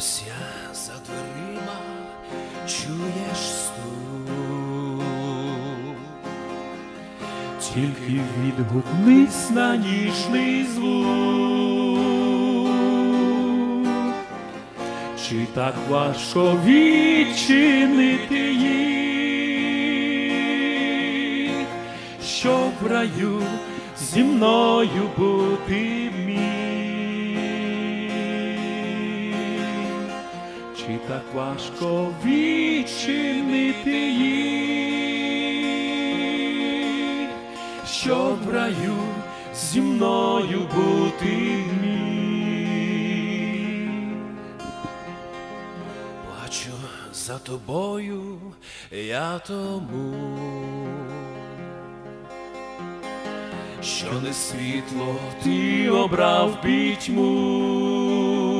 Ось я за дверима чуєш стук, тільки відгукнись на ніжний звук, чи так важко відчинити їх, щоб в раю зі мною бути міг. Чи так важко відчинити їх, щоб в раю зі мною бути міг? Плачу за тобою я тому, що не світло ти обрав пітьму.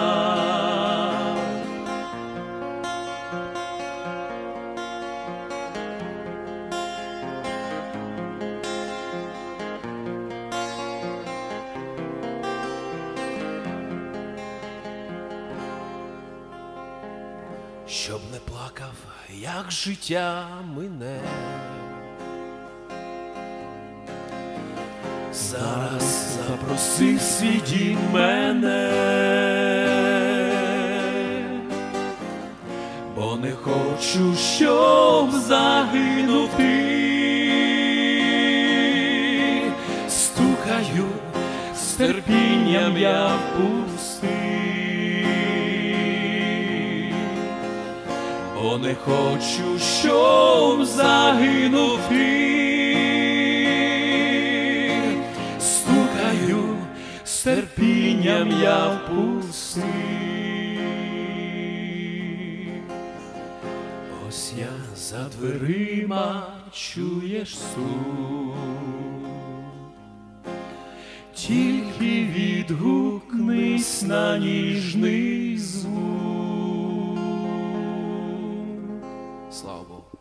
Щоб не плакав, як життя мине. Зараз запроси свій мене, бо не хочу, щоб загинув ти. Стукаю з терпінням я в пустий. Бо не хочу, щоб загинув ти. Стукаю з терпінням я впустив. Ось я за дверима чуєш стук. Тільки відгукнись на ніжний звук. Слава Богу.